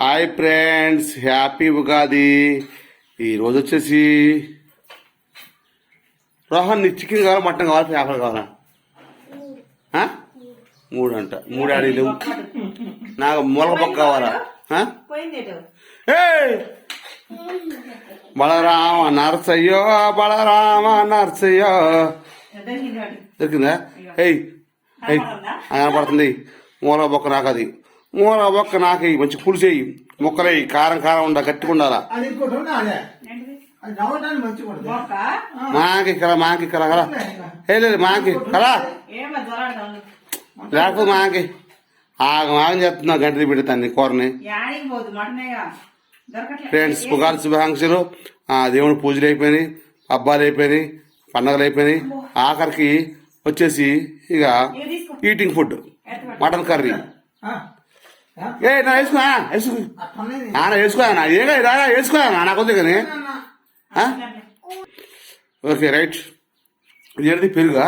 Hi friends happy Ugadi. ఈరోజు వచ్చేసి రోహన్ నీ చికెన్ కావాలా మటన్ కావాలా చేపలు కావాలా? మూడు అంట. మూడు అడిలు నాకు మొలక కావాలా? బలరామ నర్సయ్యో బలరామ నర్సయ్యో. దొరికిందా? ఏయ్ ఏయ్ ఆ, కనపడుతుంది. మూల బొక్క నాకు అది. మూల బొక్క నాకు. మంచి పులుసేయి ముక్కలేయి కారం కారం ఉండ బొక్క? మాకి కల మాకి కల కల. ఏ లేదు మాకి కలా. దొరాడదాం లేకపోతే మాకి. ఆగం ఆగం చెప్తున్నా గంటది పెడతాను కూరని. ఫ్రెండ్స్ పుగాలు శుభాకాంక్షలు. ఆ దేవుని పూజలు అయిపోయినాయి హబ్బాలు అయిపోయినాయి పండగలు అయిపోయినాయి. ఆఖరికి వచ్చేసి ఇక ఈటింగ్ ఫుడ్ మటన్ కర్రీ? ఏ నా వేసుకో వేసుకో. వేసుకో. నా ఏగా ఇలాగా వేసుకో నా. కొద్ది కానీ ఆ? Okay right. ఇది పెరుగా?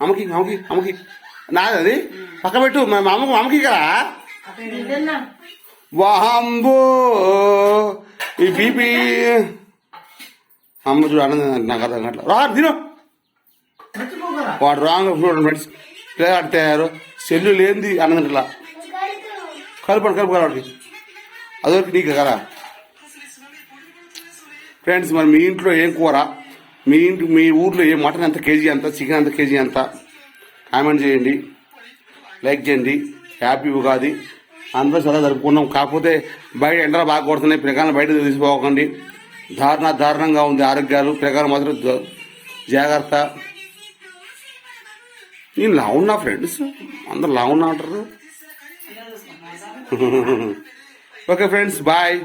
అమ్మకి అమ్మకి అమ్మకి. నాది అది? పక్క పెట్టు మా అమ్మకు అమ్మకి కదా? వాంబో ఈ బీపీ. అమ్మ చూడు అన్నది నాకు అర్థం కావట్లేదు రా తిను. వాడు రాంగ్ ఫ్రెండ్స్. పిల్లగాడు తయారు. సెల్లు లేనిది అన్నదిట్లా కలపండి కలుపు వాడికి అదొకటి నీకు కదా. ఫ్రెండ్స్ మరి మీ ఇంట్లో ఏం కూర? మీ ఇంటి మీ ఊర్లో ఏ మటన్ ఎంత కేజీ ఎంత చికెన్ ఎంత కేజీ ఎంత? కామెంట్ చేయండి. లైక్ చేయండి. హ్యాపీ ఉగాది. అందరూ సరే జరుపుకున్నాం కాకపోతే బయట ఎండలు బాగా కొడుతున్నాయి. ప్రకారం బయట తీసిపోకండి దారుణ దారుణంగా ఉంది ఆరోగ్యాలు. ప్రకారం మాత్రం జాగ్రత్త. నేను లావున్నా ఫ్రెండ్స్ అందరు లావున్నా అంటారు. Okay friends bye